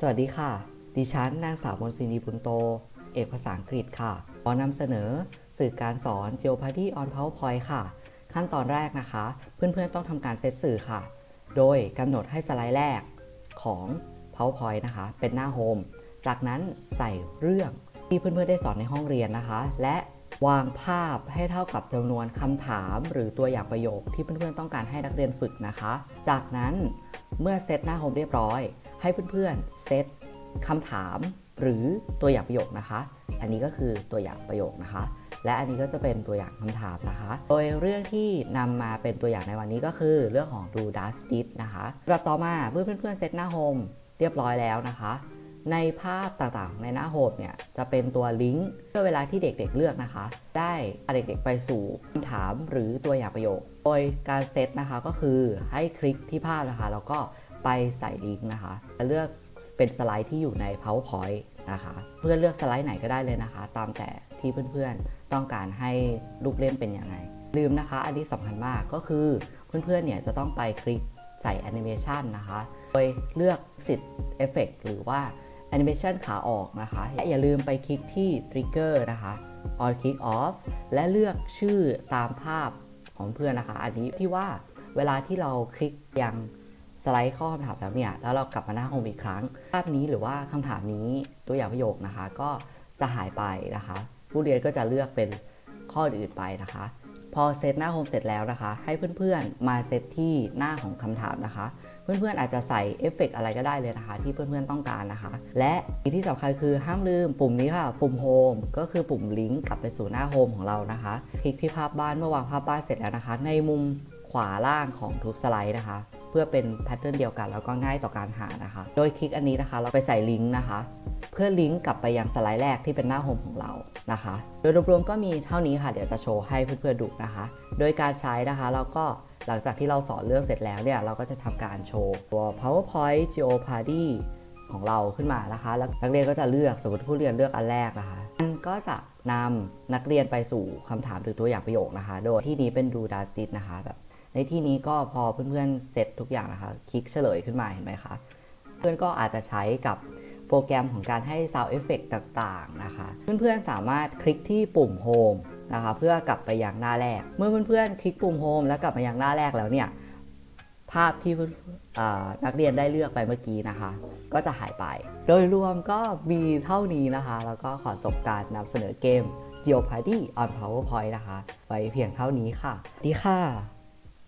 สวัสดีค่ะ ดิฉันนางสาวมนศินีบุญโต เอกภาษาอังกฤษค่ะ ขอนำเสนอสื่อการสอน Jeopardy on PowerPoint ค่ะ ขั้นตอนแรกนะคะ เพื่อนๆต้องทำการเซตสื่อค่ะ โดยกำหนดให้สไลด์แรกของ PowerPoint นะคะ เป็นหน้าโฮม จากนั้นใส่เรื่องที่เพื่อนๆได้สอนในห้องเรียนนะคะ และวางภาพให้เท่ากับจำนวนคำถามหรือตัวอย่างประโยคที่เพื่อนๆต้องการให้นักเรียนฝึกนะคะ จากนั้นเมื่อเซตหน้าโฮมเรียบร้อยให้เพื่อนๆเซตคำถามหรือตัวอย่างประโยคนะคะ อันนี้ก็คือตัวอย่างประโยคนะคะ และอันนี้ก็จะเป็นตัวอย่างคำถามนะคะ โดยเรื่องที่นำมาเป็นตัวอย่างในวันนี้ก็คือเรื่องของ do does did นะคะลำดับต่อมาเมื่อเพื่อนๆเซตหน้าโฮมเรียบร้อยแล้วนะคะ ในภาพต่างๆ ในหน้าโฮมเนี่ยจะเป็นตัวลิงก์เพื่อเวลาที่เด็กๆเลือกนะคะ ได้พาเด็กๆไปสู่คำถามหรือตัวอย่างประโยค โดยการเซตนะคะก็คือให้คลิกที่ภาพนะคะ แล้วก็ ไปใส่ลิงก์นะคะและเลือกเป็นสไลด์ที่อยู่ใน powerpoint นะคะ เพื่อเลือกสไลด์ไหนก็ได้เลยนะคะ ตามแต่ที่เพื่อนๆต้องการให้ลูกเล่นเป็นยังไงลืมนะคะ อันนี้สำคัญมากก็คือเพื่อนๆเนี่ยจะต้องไปคลิกใส่แอนิเมชันนะคะ โดยเลือกสิทธิ์เอฟเฟกหรือว่าแอนิเมชันขาออกนะคะ และอย่าลืมไปคลิกที่ Trigger นะคะ on click off และเลือกชื่อตามภาพของเพื่อนนะคะ อันนี้ที่ว่าเวลาที่เราคลิกยัง สไลด์ข้อคำถามแล้วเนี่ยแล้วเรากลับมาหน้าโฮมอีกครั้ง ภาพนี้หรือว่าคำถามนี้ตัวอย่างประโยคนะคะ ก็จะหายไปนะคะ ผู้เรียนก็จะเลือกเป็นข้ออื่นไปนะคะ พอเซตหน้าโฮมเสร็จแล้วนะคะ ให้เพื่อนๆมาเซตที่หน้าของคำถามนะคะ เพื่อนๆอาจจะใส่เอฟเฟกต์อะไรก็ได้เลยนะคะ ที่เพื่อนๆต้องการนะคะ และที่สำคัญคือห้ามลืมปุ่มนี้ค่ะ ปุ่มโฮมก็คือปุ่มลิงก์กลับไปสู่หน้าโฮมของเรานะคะ คลิกที่ภาพบ้านเมื่อวางภาพบ้านเสร็จแล้วนะคะ ในมุมขวาล่างของทุกสไลด์นะคะ เพื่อเป็นแพทเทิร์นเดียวกัน แล้วก็ง่ายต่อการหานะคะ โดยคลิกอันนี้นะคะ เราไปใส่ลิงก์นะคะ เพื่อลิงก์กลับไปยังสไลด์แรกที่เป็นหน้าโฮมของเรานะคะ โดยรวมๆก็มีเท่านี้ค่ะ เดี๋ยวจะโชว์ให้เพื่อนๆดูนะคะ โดยการใช้นะคะเราก็หลังจากที่เราสอนเรื่องเสร็จแล้วเนี่ยเราก็จะทำการโชว์ตัว powerpoint geopardy ของเราขึ้นมานะคะ แล้วนักเรียนก็จะเลือกสมมติผู้เรียนเลือกอันแรกนะคะมันก็จะนำนักเรียนไปสู่คำถามหรือตัวอย่างประโยคนะคะ โดยที่นี้เป็น do does did นะคะแบบ ในที่นี้ก็พอเพื่อนๆเสร็จทุกอย่างนะคะ คลิกเฉลยขึ้นมาเห็นไหมคะ เพื่อนก็อาจจะใช้กับโปรแกรมของการให้ Sound Effect ต่างๆนะคะ เพื่อนๆสามารถคลิกที่ปุ่ม Home นะคะเพื่อกลับไปยังหน้าแรก เมื่อเพื่อนๆคลิกปุ่ม Home แล้วกลับมายังหน้าแรกแล้วเนี่ยภาพที่เพื่อนนักเรียนได้เลือกไปเมื่อกี้นะคะ ก็จะหายไป โดยรวมก็มีเท่านี้นะคะ แล้วก็ขอจบการนำเสนอเกม Geopardy on PowerPoint นะคะ ไว้เพียงเท่านี้ค่ะสวัสดีค่ะ